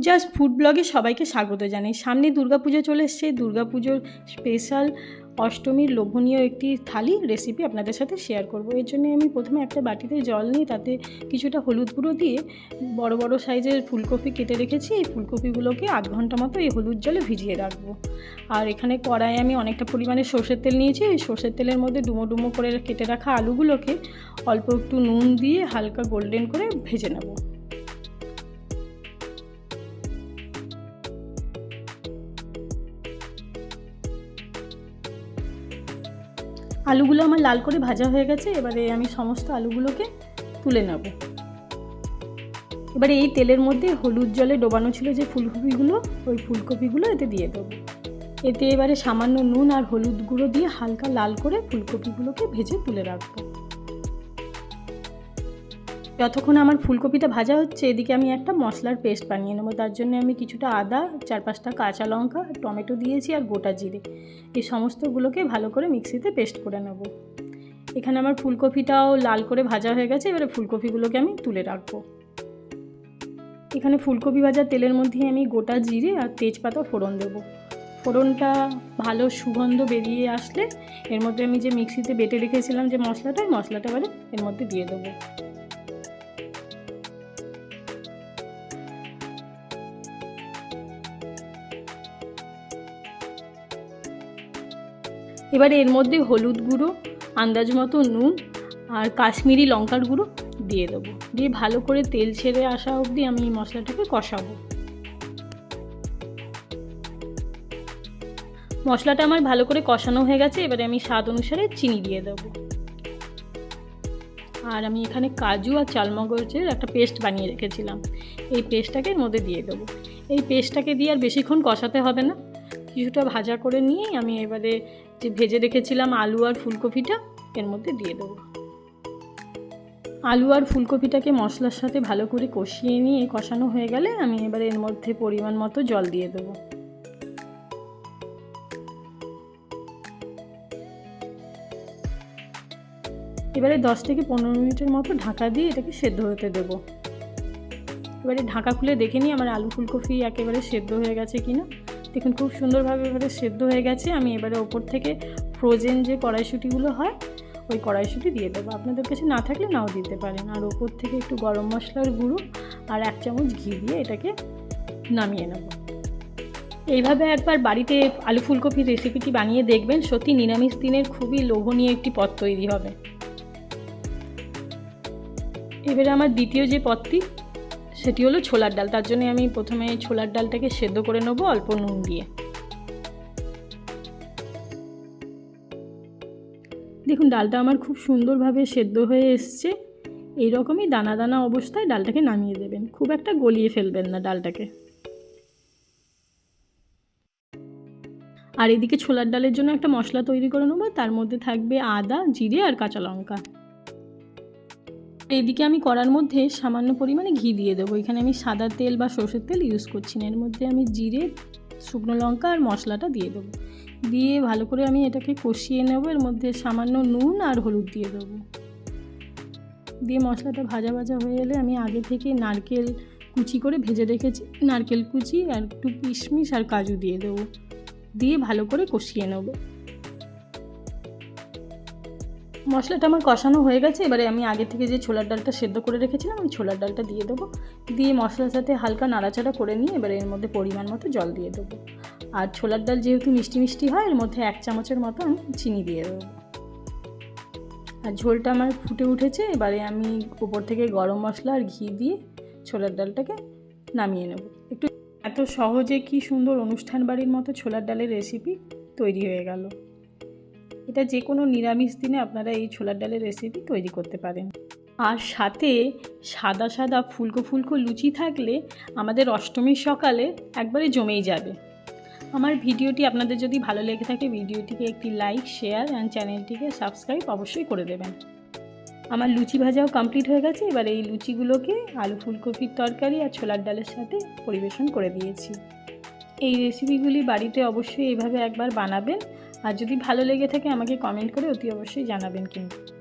Puja's food ব্লগে সবাইকে স্বাগত জানাই। সামনে দুর্গাপুজো চলে এসছে। দুর্গাপুজোর স্পেশাল অষ্টমীর লোভনীয় একটি থালি রেসিপি আপনাদের সাথে শেয়ার করব। এর জন্য আমি প্রথমে একটা বাটিতে জল নিই তাতে কিছুটা হলুদ গুঁড়ো দিয়ে বড় বড় সাইজের ফুলকপি কেটে রেখেছি। এই ফুলকপিগুলোকে আধ ঘণ্টা মতো এই হলুদ জলে ভিজিয়ে রাখব। আর এখানে কড়াই আমি অনেকটা পরিমাণে সর্ষের তেল নিয়েছি। এই সর্ষের তেলের মধ্যে ডুমো ডুমো করে কেটে রাখা আলুগুলোকে অল্প একটু নুন দিয়ে হালকা গোল্ডেন করে ভেজে নেব। আলুগুলো আমার লাল করে ভাজা হয়ে গেছে, এবারে আমি সমস্ত আলুগুলোকে তুলে নেব। এবারে এই তেলের মধ্যে হলুদ জলে ডোবানো ছিল যে ফুলকপিগুলো, ওই ফুলকপিগুলো এতে দিয়ে দেবো। এতে এবারে সামান্য নুন আর হলুদ গুঁড়ো দিয়ে হালকা লাল করে ফুলকপিগুলোকে ভেজে তুলে রাখব। যতক্ষণ আমার ফুলকপিটা ভাজা হচ্ছে, এদিকে আমি একটা মশলার পেস্ট বানিয়ে নেব। তার জন্য আমি কিছুটা আদা, চার পাঁচটা কাঁচা লঙ্কা, টমেটো দিয়েছি আর গোটা জিরে। এই সমস্তগুলোকে ভালো করে মিক্সিতে পেস্ট করে নেব। এখানে আমার ফুলকপিটাও লাল করে ভাজা হয়ে গেছে, এবারে ফুলকপিগুলোকে আমি তুলে রাখব। এখানে ফুলকপি ভাজা তেলের মধ্যে আমি গোটা জিরে আর তেজপাতা ফোড়ন দেব। ফোড়নটা ভালো সুগন্ধ বেরিয়ে আসলে এর মধ্যে আমি যে মিক্সিতে বেটে রেখেছিলাম যে মশলাটা মশলাটা এবারে এর মধ্যে দিয়ে দেবো। এবারে এর মধ্যে হলুদ গুঁড়ো, আন্দাজ মতো নুন আর কাশ্মীরি লঙ্কার গুঁড়ো দিয়ে দেবো। দিয়ে ভালো করে তেল ছেড়ে আসা অবধি আমি এই মশলাটাকে কষাবো। মশলাটা আমার ভালো করে কষানো হয়ে গেছে, এবারে আমি স্বাদ অনুসারে চিনি দিয়ে দেবো। আর আমি এখানে কাজু আর চালমগজের একটা পেস্ট বানিয়ে রেখেছিলাম। এই পেস্টটাকে এর মধ্যে দিয়ে দেবো। এই পেস্টটাকে দিয়ে আর বেশিক্ষণ কষাতে হবে না। কিছুটা ভাজা করে নিয়েই আমি এবারে যে ভেজে রেখেছিলাম আলু আর ফুলকপিটা, এর মধ্যে দিয়ে দেবো। আলু আর ফুলকপিটাকে মশলার সাথে ভালো করে কষিয়ে নিয়ে কষানো হয়ে গেলে আমি এবারে এর মধ্যে পরিমাণ মতো জল দিয়ে দেবো। এবারে দশ থেকে পনেরো মিনিটের মতো ঢাকা দিয়ে এটাকে সেদ্ধ হতে দেবো। এবারে ঢাকা খুলে দেখে নিই আমার আলু ফুলকপি একেবারে সেদ্ধ হয়ে গেছে কিনা। দেখুন, খুব সুন্দরভাবে এবারে সেদ্ধ হয়ে গেছে। আমি এবারে ওপর থেকে ফ্রোজেন যে কড়াইশুটিগুলো হয়, ওই কড়াইশুটি দিয়ে দেবো। আপনাদের কাছে না থাকলে নাও দিতে পারেন। আর ওপর থেকে একটু গরম মশলার গুঁড়ো আর এক চামচ ঘি দিয়ে এটাকে নামিয়ে নেব। এইভাবে একবার বাড়িতে আলু ফুলকপির রেসিপিটি বানিয়ে দেখবেন, সত্যি নিরামিষ দিনের খুবই লোভনীয় একটি পদ তৈরি হবে। এবারে আমার দ্বিতীয় যে পদটি সেটি হলো ছোলার ডাল। তার জন্য আমি প্রথমে ছোলার ডালটাকে সেদ্ধ করে নেব অল্প নুন দিয়ে। দেখুন, ডালটা আমার খুব সুন্দরভাবে সেদ্ধ হয়ে এসছে। এইরকমই দানা দানা অবস্থায় ডালটাকে নামিয়ে দেবেন। খুব একটা গলিয়ে ফেলবেন না ডালটাকে। আর এদিকে ছোলার ডালের জন্য একটা মশলা তৈরি করে নেব। তার মধ্যে থাকবে আদা, জিরে আর কাঁচা লঙ্কা। এইদিকে আমি কড়ার মধ্যে সামান্য পরিমাণে ঘি দিয়ে দেবো। এখানে আমি সাদা তেল বা সর্ষের তেল ইউজ করছি না। এর মধ্যে আমি জিরে, শুকনো লঙ্কা আর মশলাটা দিয়ে দেবো। দিয়ে ভালো করে আমি এটাকে কষিয়ে নেব। এর মধ্যে সামান্য নুন আর হলুদ দিয়ে দেবো। দিয়ে মশলাটা ভাজা ভাজা হয়ে এলে আমি আগে থেকে নারকেল কুচি করে ভেজে রেখেছি। নারকেল কুচি আর একটু কিশমিশ আর কাজু দিয়ে দেবো। দিয়ে ভালো করে কষিয়ে নেব। মশলাটা আমার কষানো হয়ে গেছে। এবারে আমি আগে থেকে যে ছোলার ডালটা সেদ্ধ করে রেখেছিলাম ওই ছোলার ডালটা দিয়ে দেবো। দিয়ে মশলার সাথে হালকা নাড়াচাড়া করে নিয়ে এবারে এর মধ্যে পরিমাণ মতো জল দিয়ে দেবো। আর ছোলার ডাল যেহেতু মিষ্টি মিষ্টি হয়, এর মধ্যে এক চামচের মতো আমি চিনি দিয়ে দেবো। আর ঝোলটা আমার ফুটে উঠেছে, এবারে আমি উপর থেকে গরম মশলা আর ঘি দিয়ে ছোলার ডালটাকে নামিয়ে নেব। একটু এত সহজে কি সুন্দর অনুষ্ঠান বাড়ির মতো ছোলার ডালের রেসিপি তৈরি হয়ে গেল। এটা যে কোনো নিরামিষ দিনে আপনারা এই ছোলার ডালের রেসিপি তৈরি করতে পারেন। আর সাথে সাদা সাদা ফুলকো ফুলকো লুচি থাকলে আমাদের অষ্টমীর সকালে একবারে জমেই যাবে। আমার ভিডিওটি আপনাদের যদি ভালো লেগে থাকে, ভিডিওটিকে একটি লাইক শেয়ার অ্যান্ড চ্যানেলটিকে সাবস্ক্রাইব অবশ্যই করে দেবেন। আমার লুচি ভাজাও কমপ্লিট হয়ে গেছে। এবার এই লুচিগুলোকে আলু ফুলকপির তরকারি আর ছোলার ডালের সাথে পরিবেশন করে দিয়েছি। এই রেসিপিগুলি বাড়িতে অবশ্যই এইভাবে একবার বানাবেন। আর যদি ভালো লেগে থাকে আমাকে কমেন্ট করে অতি অবশ্যই জানাবেন কিন্তু।